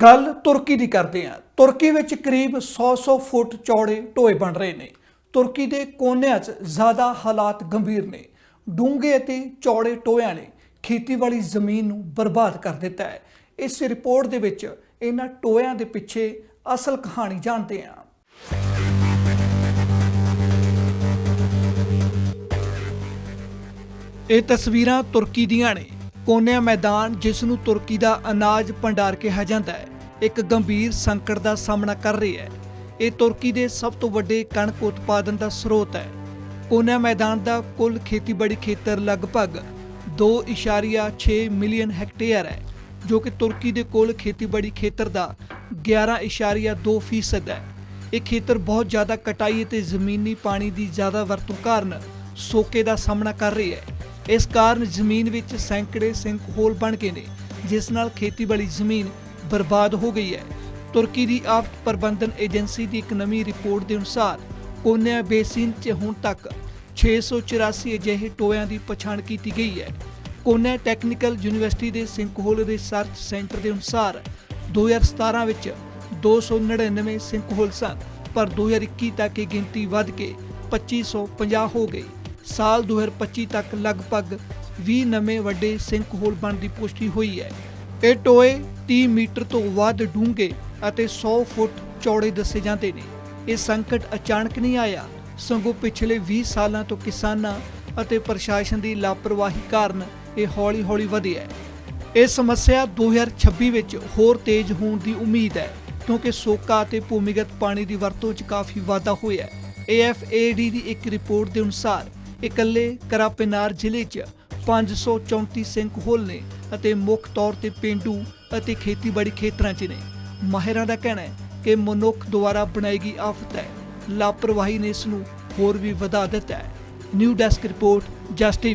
ਗੱਲ ਤੁਰਕੀ ਦੀ ਕਰਦੇ ਹਾਂ। ਤੁਰਕੀ ਵਿੱਚ ਕਰੀਬ 100-100 ਫੁੱਟ ਚੌੜੇ ਟੋਏ ਬਣ ਰਹੇ ਨੇ। ਤੁਰਕੀ ਦੇ ਕੋਨਿਆਂ 'ਚ ਜ਼ਿਆਦਾ ਹਾਲਾਤ ਗੰਭੀਰ ਨੇ। ਡੂੰਘੇ ਅਤੇ ਚੌੜੇ ਟੋਇਆਂ ਨੇ ਖੇਤੀਬਾੜੀ ਜ਼ਮੀਨ ਨੂੰ ਬਰਬਾਦ ਕਰ ਦਿੱਤਾ ਹੈ। ਇਸ ਰਿਪੋਰਟ ਦੇ ਵਿੱਚ ਇਹਨਾਂ ਟੋਇਆਂ ਦੇ ਪਿੱਛੇ ਅਸਲ ਕਹਾਣੀ ਜਾਣਦੇ ਹਾਂ। ਇਹ ਤਸਵੀਰਾਂ ਤੁਰਕੀ ਦੀਆਂ ਨੇ। ਕੋਨਿਆ ਮੈਦਾਨ ਜਿਸ ਨੂੰ ਤੁਰਕੀ ਦਾ ਅਨਾਜ ਭੰਡਾਰ ਕਿਹਾ ਜਾਂਦਾ ਹੈ। ਇੱਕ ਗੰਭੀਰ ਸੰਕਟ ਦਾ ਸਾਹਮਣਾ ਕਰ ਰਹੀ ਹੈ। ਇਹ ਤੁਰਕੀ ਦੇ ਸਭ ਤੋਂ ਵੱਡੇ ਕਣਕ ਉਤਪਾਦਨ ਦਾ ਸਰੋਤ ਹੈ। ਕੋਨਿਆ ਮੈਦਾਨ ਦਾ ਕੁੱਲ ਖੇਤੀਬਾੜੀ ਖੇਤਰ ਲਗਭਗ 2.6 ਮਿਲੀਅਨ ਹੈਕਟੇਅਰ ਹੈ, ਜੋ ਕਿ ਤੁਰਕੀ ਦੇ ਕੁੱਲ ਖੇਤੀਬਾੜੀ ਖੇਤਰ ਦਾ 11.2 ਫੀਸਦ ਹੈ। ਇਹ ਖੇਤਰ ਬਹੁਤ ਜ਼ਿਆਦਾ ਕਟਾਈ ਅਤੇ ਜ਼ਮੀਨੀ ਪਾਣੀ ਦੀ ਜ਼ਿਆਦਾ ਵਰਤੋਂ ਕਾਰਨ ਸੋਕੇ ਦਾ ਸਾਹਮਣਾ ਕਰ ਰਹੀ ਹੈ। ਇਸ ਕਾਰਨ ਜ਼ਮੀਨ ਵਿੱਚ ਸੈਂਕੜੇ ਸਿੰਕ ਹੋਲ ਬਣ ਗਏ ਨੇ, ਜਿਸ ਨਾਲ ਖੇਤੀਬਾੜੀ ਜ਼ਮੀਨ ਬਰਬਾਦ ਹੋ ਗਈ ਹੈ। ਤੁਰਕੀ ਦੀ ਆਫਤ ਪ੍ਰਬੰਧਨ ਏਜੰਸੀ ਦੀ ਇੱਕ ਨਵੀਂ ਰਿਪੋਰਟ ਦੇ ਅਨੁਸਾਰ, ਕੋਨਿਆ ਬੇਸਿਨ 'ਚ ਹੁਣ ਤੱਕ 684 ਅਜਿਹੇ ਟੋਇਆਂ ਦੀ ਪਛਾਣ ਕੀਤੀ ਗਈ ਹੈ। ਕੋਨਿਆ ਟੈਕਨੀਕਲ ਯੂਨੀਵਰਸਿਟੀ ਦੇ ਸਿੰਕਹੋਲ ਰਿਸਰਚ ਸੈਂਟਰ ਦੇ ਅਨੁਸਾਰ 2017 ਵਿੱਚ 299 ਸਿੰਕਹੋਲ ਸਨ, ਪਰ 2021 ਤੱਕ ਇਹ ਗਿਣਤੀ ਵੱਧ ਕੇ 2550 ਹੋ ਗਈ। ਸਾਲ 2025 ਤੱਕ ਲਗਭਗ 20 ਨਵੇਂ ਵੱਡੇ ਸਿੰਕਹੋਲ ਬਣ ਦੀ ਪੁਸ਼ਟੀ ਹੋਈ ਹੈ। ਇਹ ਟੋਏ 30 ਮੀਟਰ ਤੋਂ ਵੱਧ ਡੂੰਘੇ ਅਤੇ 100 ਫੁੱਟ ਚੌੜੇ ਦੱਸੇ ਜਾਂਦੇ ਨੇ। ਇਹ ਸੰਕਟ ਅਚਾਨਕ ਨਹੀਂ ਆਇਆ, ਸਗੋਂ ਪਿਛਲੇ 20 ਸਾਲਾਂ ਤੋਂ ਕਿਸਾਨਾਂ ਅਤੇ ਪ੍ਰਸ਼ਾਸਨ ਦੀ ਲਾਪਰਵਾਹੀ ਕਾਰਨ ਇਹ ਹੌਲੀ-ਹੌਲੀ ਵਧਿਆ ਹੈ। ਇਹ ਸਮੱਸਿਆ 2026 ਵਿੱਚ ਹੋਰ ਤੇਜ਼ ਹੋਣ ਦੀ ਉਮੀਦ ਹੈ, ਕਿਉਂਕਿ ਸੋਕਾ ਅਤੇ ਭੂਮੀਗਤ ਪਾਣੀ ਦੀ ਵਰਤੋਂ 'ਚ ਕਾਫੀ ਵਾਧਾ ਹੋਇਆ ਹੈ। AFAD ਦੀ ਇੱਕ ਰਿਪੋਰਟ ਦੇ ਅਨੁਸਾਰ, ਇਕੱਲੇ ਕਰਾਪਿਨਾਰ ਜ਼ਿਲ੍ਹੇ 'ਚ 534 ਸਿੰਕ ਹੋਲ ਨੇ ਅਤੇ ਮੁੱਖ ਤੌਰ ਤੇ ਪਿੰਡੂ ਅਤੇ ਖੇਤੀਬਾੜੀ ਖੇਤਰਾਂ 'ਚ ਨੇ। ਮਾਹਿਰਾਂ ਦਾ ਕਹਿਣਾ ਹੈ ਕਿ ਮਨੁੱਖ ਦੁਆਰਾ ਬਣਾਈ ਗਈ ਆਫਤ ਹੈ। ਲਾਪਰਵਾਹੀ ਨੇ ਇਸ ਨੂੰ ਹੋਰ ਵੀ ਵਧਾ ਦਿੱਤਾ ਹੈ। New desk report just